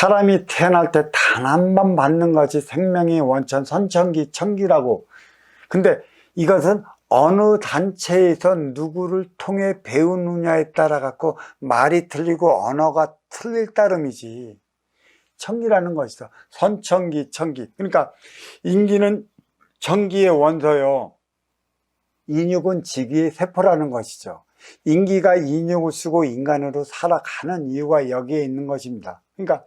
사람이 태어날 때 단 한 번 받는 것이 생명의 원천 선천기 천기라고. 근데 이것은 어느 단체에서 누구를 통해 배우느냐에 따라 갖고 말이 틀리고 언어가 틀릴 따름이지. 천기라는 것이죠 선천기 천기. 그러니까 인기는 전기의 원소요. 인육은 지기의 세포라는 것이죠. 인기가 인육을 쓰고 인간으로 살아가는 이유가 여기에 있는 것입니다. 그러니까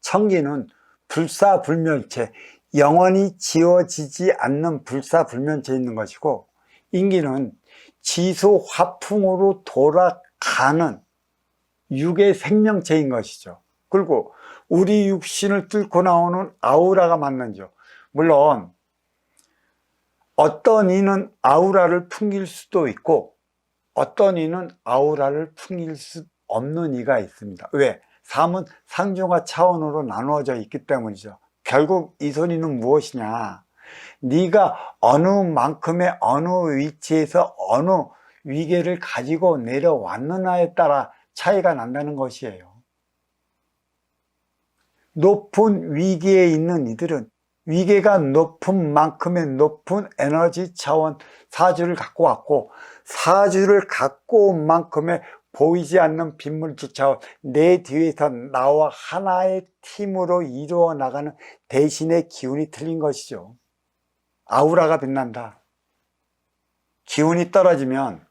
천기는 불사불멸체 영원히 지워지지 않는 불사불면체에 있는 것이고 인기는 지수 화풍으로 돌아가는 육의 생명체인 것이죠. 그리고 우리 육신을 뚫고 나오는 아우라가 맞는죠. 물론 어떤 이는 아우라를 풍길 수도 있고 어떤 이는 아우라를 풍길 수 없는 이가 있습니다. 왜? 삶은 상중하 차원으로 나누어져 있기 때문이죠. 결국 이 소리는 무엇이냐 네가 어느 만큼의 어느 위치에서 어느 위계를 가지고 내려왔느냐에 따라 차이가 난다는 것이에요 높은 위계에 있는 이들은 위계가 높은 만큼의 높은 에너지 차원 사주를 갖고 왔고 사주를 갖고 온 만큼의 보이지 않는 빗물주 차원 내 뒤에서 나와 하나의 팀으로 이루어 나가는 대신의 기운이 틀린 것이죠. 아우라가 빛난다. 기운이 떨어지면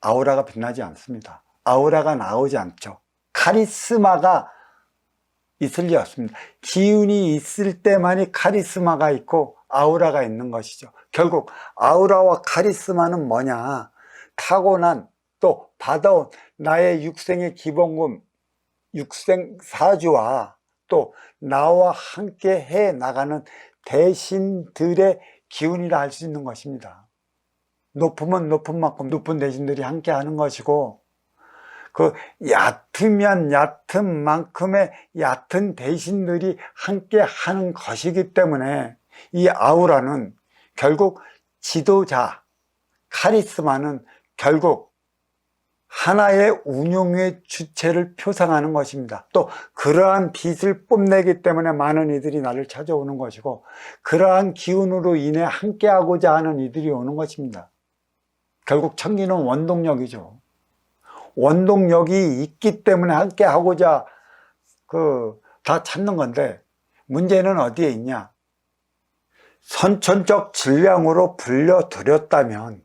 아우라가 빛나지 않습니다. 아우라가 나오지 않죠. 카리스마가 있을 리 없습니다. 기운이 있을 때만이 카리스마가 있고 아우라가 있는 것이죠. 결국 아우라와 카리스마는 뭐냐? 타고난 또 받아온 나의 육생의 기본금 육생 사주와 또 나와 함께 해 나가는 대신들의 기운이라 할 수 있는 것입니다. 높으면 높은 만큼 높은 대신들이 함께 하는 것이고 그 얕으면 얕은 만큼의 얕은 대신들이 함께 하는 것이기 때문에 이 아우라는 결국 지도자 카리스마는 결국 하나의 운용의 주체를 표상하는 것입니다. 또 그러한 빛을 뽐내기 때문에 많은 이들이 나를 찾아오는 것이고 그러한 기운으로 인해 함께하고자 하는 이들이 오는 것입니다. 결국 천기는 원동력이죠. 원동력이 있기 때문에 함께하고자 그 다 찾는 건데 문제는 어디에 있냐? 선천적 질량으로 불려들였다면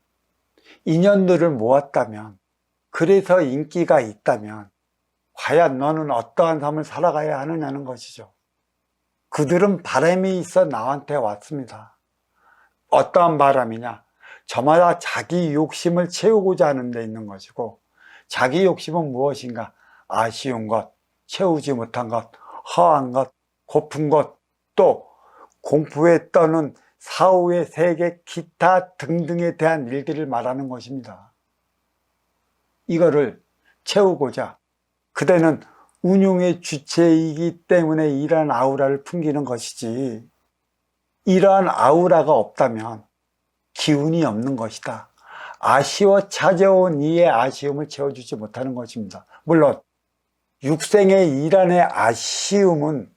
인연들을 모았다면 그래서 인기가 있다면 과연 너는 어떠한 삶을 살아가야 하느냐는 것이죠. 그들은 바람이 있어 나한테 왔습니다. 어떠한 바람이냐? 저마다 자기 욕심을 채우고자 하는 데 있는 것이고 자기 욕심은 무엇인가? 아쉬운 것, 채우지 못한 것, 허한 것, 고픈 것, 또 공부에 떠는 사후의 세계 기타 등등에 대한 일들을 말하는 것입니다 이거를 채우고자 그대는 운용의 주체이기 때문에 이러한 아우라를 풍기는 것이지. 이러한 아우라가 없다면 기운이 없는 것이다. 아쉬워 찾아온 이의 아쉬움을 채워주지 못하는 것입니다. 물론 육생의 일안의 아쉬움은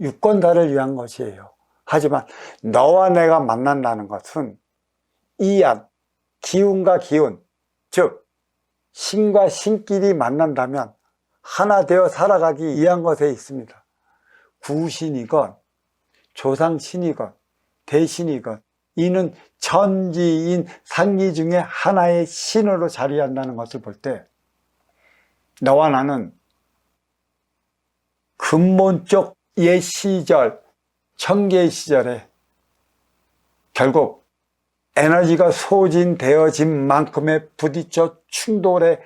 유권자를 위한 것이에요. 하지만 너와 내가 만난다는 것은 이안 기운과 기운 즉 신과 신끼리 만난다면 하나 되어 살아가기 위한 것에 있습니다. 구신이건 조상신이건 대신이건 이는 천지인 상기 중에 하나의 신으로 자리한다는 것을 볼 때 너와 나는 근본적 옛 시절 청계 시절에 결국 에너지가 소진되어진 만큼의 부딪혀 충돌에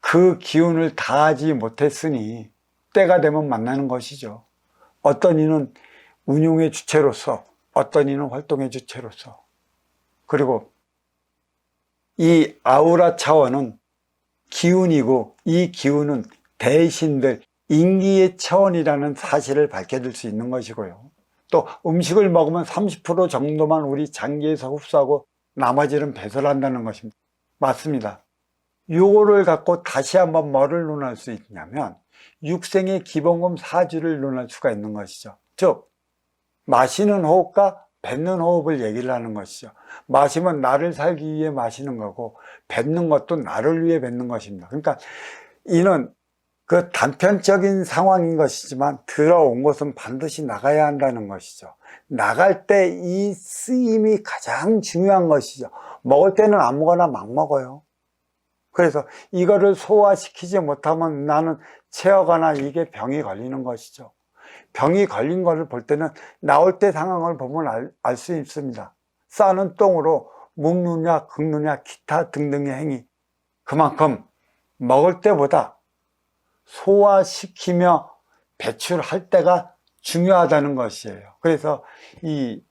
그 기운을 다하지 못했으니 때가 되면 만나는 것이죠. 어떤 이는 운용의 주체로서 어떤 이는 활동의 주체로서. 그리고 이 아우라 차원은 기운이고 이 기운은 대신들 인기의 차원이라는 사실을 밝혀줄 수 있는 것이고요. 또 음식을 먹으면 30% 정도만 우리 장기에서 흡수하고 나머지는 배설한다는 것입니다 맞습니다 요거를 갖고 다시 한번 뭐를 논할 수 있냐면 육생의 기본금 사주를 논할 수가 있는 것이죠. 즉 마시는 호흡과 뱉는 호흡을 얘기를 하는 것이죠. 마시면 나를 살기 위해 마시는 거고 뱉는 것도 나를 위해 뱉는 것입니다. 그러니까 이는 그 단편적인 상황인 것이지만 들어온 것은 반드시 나가야 한다는 것이죠. 나갈 때 이 쓰임이 가장 중요한 것이죠. 먹을 때는 아무거나 막 먹어요. 그래서 이거를 소화시키지 못하면 나는 체어가나 이게 병이 걸리는 것이죠. 병이 걸린 것을 볼 때는 나올 때 상황을 보면 알 수 있습니다. 싸는 똥으로 묵느냐, 긁느냐, 기타 등등의 행위. 그만큼 먹을 때보다 소화시키며 배출할 때가 중요하다는 것이에요. 그래서 이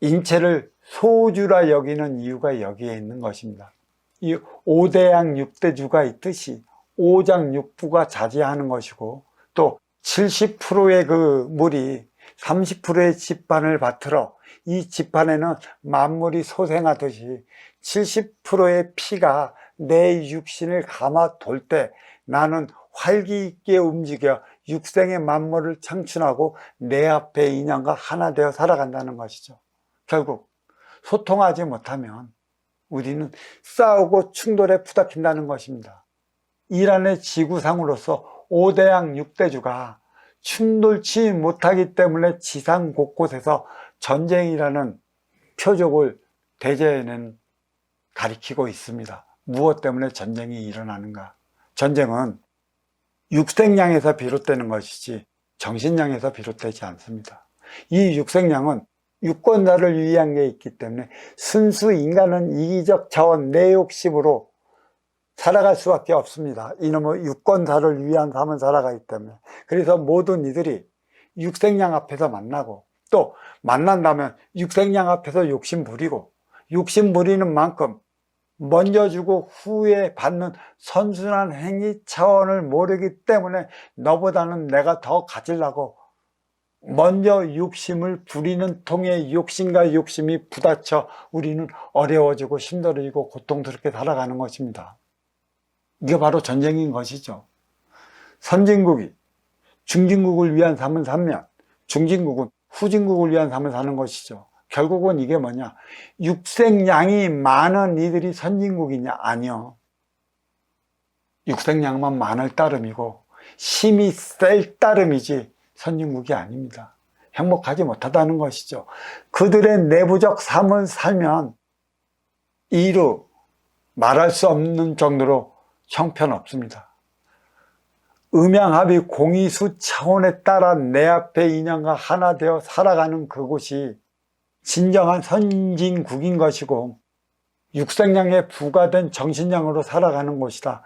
인체를 소주라 여기는 이유가 여기에 있는 것입니다. 이 오대양 육대주가 있듯이 오장육부가 자제하는 것이고 또 70%의 그 물이 30%의 집반을 받들어 이 집반에는 만물이 소생하듯이 70%의 피가 내 육신을 감아 돌 때 나는 활기 있게 움직여 육생의 만물을 창춘하고 내 앞에 인연과 하나 되어 살아간다는 것이죠. 결국 소통하지 못하면 우리는 싸우고 충돌에 부닥친다는 것입니다. 이란의 지구상으로서 5대양 6대주가 충돌치 못하기 때문에 지상 곳곳에서 전쟁이라는 표적을 대제에는 가리키고 있습니다. 무엇 때문에 전쟁이 일어나는가? 전쟁은 육생량에서 비롯되는 것이지 정신량에서 비롯되지 않습니다. 이 육생량은 유권자를 위한 게 있기 때문에 순수 인간은 이기적 자원 내 욕심으로 살아갈 수밖에 없습니다. 이놈의 유권자를 위한 삶을 살아가기 때문에. 그래서 모든 이들이 육생량 앞에서 만나고 또 만난다면 육생량 앞에서 욕심 부리고 욕심 부리는 만큼 먼저 주고 후에 받는 선순환 행위 차원을 모르기 때문에 너보다는 내가 더 가지려고 먼저 욕심을 부리는 통에 욕심과 욕심이 부딪혀 우리는 어려워지고 힘들어지고 고통스럽게 살아가는 것입니다. 이게 바로 전쟁인 것이죠. 선진국이 중진국을 위한 삶을 살면 중진국은 후진국을 위한 삶을 사는 것이죠. 결국은 이게 뭐냐? 육생량이 많은 이들이 선진국이냐? 아니요. 육생량만 많을 따름이고 힘이 셀 따름이지 선진국이 아닙니다. 행복하지 못하다는 것이죠. 그들의 내부적 삶을 살면 이루 말할 수 없는 정도로 형편없습니다. 음양합의 공의수 차원에 따라 내 앞에 인연과 하나 되어 살아가는 그곳이 진정한 선진국인 것이고 육생량에 부과된 정신량으로 살아가는 곳이다.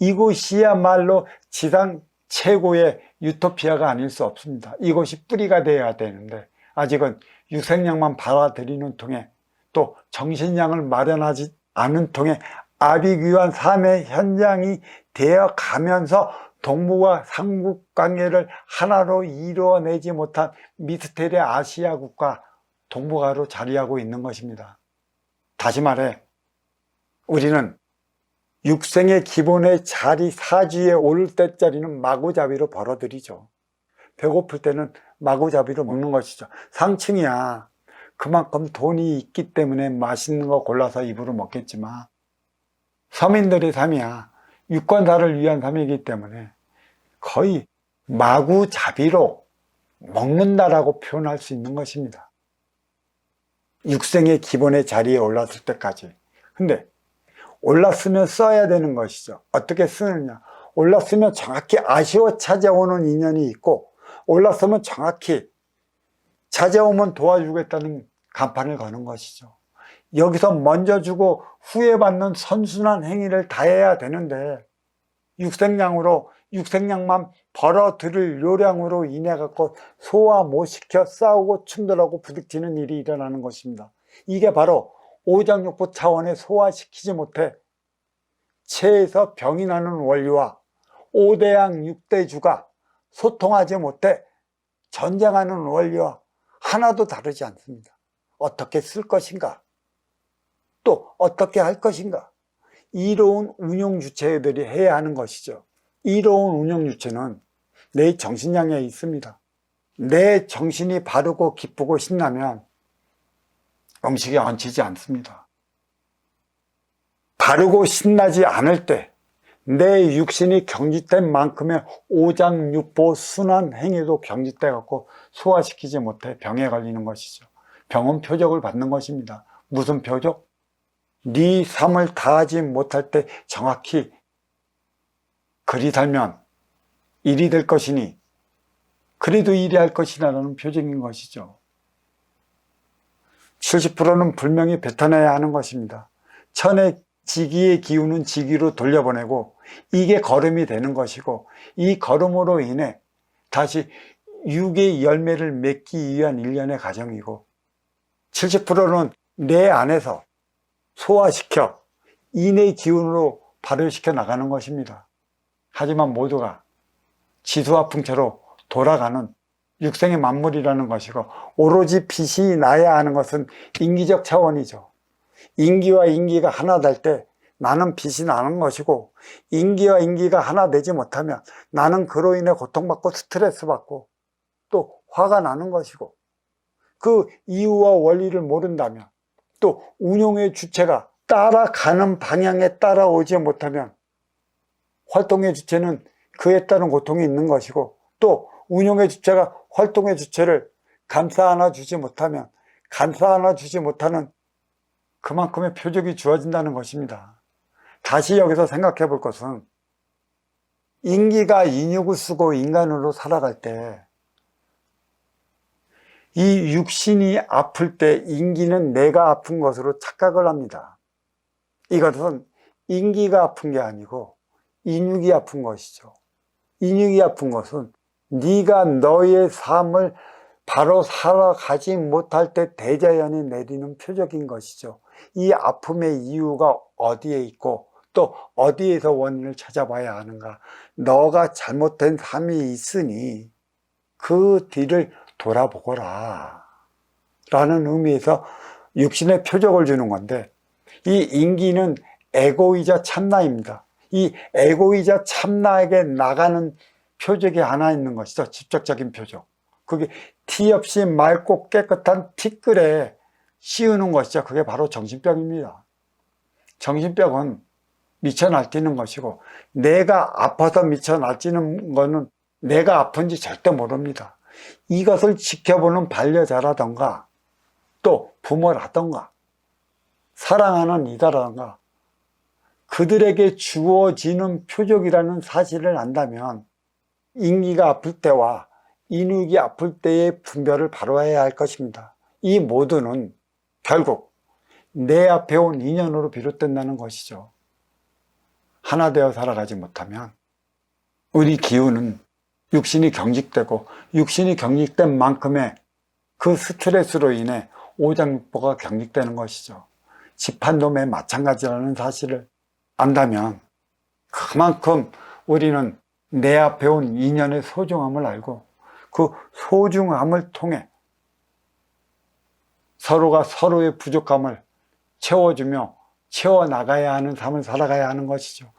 이곳이야말로 지상 최고의 유토피아가 아닐 수 없습니다. 이것이 뿌리가 되어야 되는데 아직은 유생량만 받아들이는 통에 또 정신량을 마련하지 않은 통에 아비규환 삶의 현장이 되어 가면서 동북아 삼국 관계를 하나로 이루어내지 못한 미스테리 아시아 국가 동북아로 자리하고 있는 것입니다. 다시 말해 우리는 육생의 기본의 자리 사지에 오를 때짜리는 마구잡이로 벌어들이죠. 배고플 때는 마구잡이로 먹는 것이죠. 상층이야. 그만큼 돈이 있기 때문에 맛있는 거 골라서 입으로 먹겠지만 서민들의 삶이야. 유권자를 위한 삶이기 때문에 거의 마구잡이로 먹는다라고 표현할 수 있는 것입니다. 육생의 기본의 자리에 올랐을 때까지. 근데 올랐으면 써야 되는 것이죠. 어떻게 쓰느냐. 올랐으면 정확히 아쉬워 찾아오는 인연이 있고 올랐으면 정확히 찾아오면 도와주겠다는 간판을 거는 것이죠. 여기서 먼저 주고 후에 받는 선순환 행위를 다 해야 되는데 육생량으로 육생량만 벌어들일 요량으로 인해 갖고 소화 못 시켜 싸우고 충돌하고 부딪히는 일이 일어나는 것입니다. 이게 바로 오장육부 차원에 소화시키지 못해 체에서 병이 나는 원리와 오대양 육대주가 소통하지 못해 전쟁하는 원리와 하나도 다르지 않습니다. 어떻게 쓸 것인가? 또 어떻게 할 것인가? 이로운 운용 주체들이 해야 하는 것이죠. 이로운 운용 주체는 내 정신량에 있습니다. 내 정신이 바르고 기쁘고 신나면 음식이 얹히지 않습니다. 바르고 신나지 않을 때 내 육신이 경직된 만큼의 오장육보 순한 행위도 경직돼 갖고 소화시키지 못해 병에 걸리는 것이죠. 병은 표적을 받는 것입니다. 무슨 표적? 네 삶을 다하지 못할 때 정확히 그리 살면 일이 될 것이니 그래도 일이 할 것이라는 표적인 것이죠. 70%는 분명히 뱉어내야 하는 것입니다. 천의 지기의 기운은 지기로 돌려보내고 이게 걸음이 되는 것이고 이 걸음으로 인해 다시 육의 열매를 맺기 위한 일련의 과정이고 70%는 내 안에서 소화시켜 인의 기운으로 발효시켜 나가는 것입니다. 하지만 모두가 지수와풍체로 돌아가는 육생의 만물이라는 것이고 오로지 빛이 나야 하는 것은 인기적 차원이죠. 인기와 인기가 하나 될 때 나는 빛이 나는 것이고 인기와 인기가 하나 되지 못하면 나는 그로 인해 고통받고 스트레스 받고 또 화가 나는 것이고 그 이유와 원리를 모른다면 또 운용의 주체가 따라가는 방향에 따라오지 못하면 활동의 주체는 그에 따른 고통이 있는 것이고 또 운용의 주체가 활동의 주체를 감싸 안아 주지 못하면 감싸 안아 주지 못하는 그만큼의 표적이 주어진다는 것입니다. 다시 여기서 생각해 볼 것은 인기가 인육을 쓰고 인간으로 살아갈 때 이 육신이 아플 때 인기는 내가 아픈 것으로 착각을 합니다. 이것은 인기가 아픈 게 아니고 인육이 아픈 것이죠. 인육이 아픈 것은 네가 너의 삶을 바로 살아가지 못할 때 대자연이 내리는 표적인 것이죠. 이 아픔의 이유가 어디에 있고 또 어디에서 원인을 찾아봐야 하는가. 너가 잘못된 삶이 있으니 그 뒤를 돌아보거라. 라는 의미에서 육신의 표적을 주는 건데 이 인기는 에고이자 참나입니다. 이 에고이자 참나에게 나가는 표적이 하나 있는 것이죠. 직접적인 표적. 그게 티 없이 맑고 깨끗한 티끌에 씌우는 것이죠. 그게 바로 정신병입니다. 정신병은 미쳐 날뛰는 것이고 내가 아파서 미쳐 날뛰는 거는 내가 아픈지 절대 모릅니다. 이것을 지켜보는 반려자라던가 또 부모라던가 사랑하는 이다라던가 그들에게 주어지는 표적이라는 사실을 안다면 인기가 아플 때와 인육이 아플 때의 분별을 바로 해야 할 것입니다. 이 모두는 결국 내 앞에 온 인연으로 비롯된다는 것이죠. 하나 되어 살아가지 못하면 우리 기운은 육신이 경직되고 육신이 경직된 만큼의 그 스트레스로 인해 오장육부가 경직되는 것이죠. 집한놈에 마찬가지라는 사실을 안다면 그만큼 우리는 내 앞에 온 인연의 소중함을 알고 그 소중함을 통해 서로가 서로의 부족함을 채워주며 채워나가야 하는 삶을 살아가야 하는 것이죠.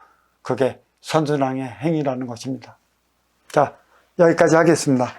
그게 선순왕의 행위라는 것입니다. 자, 여기까지 하겠습니다.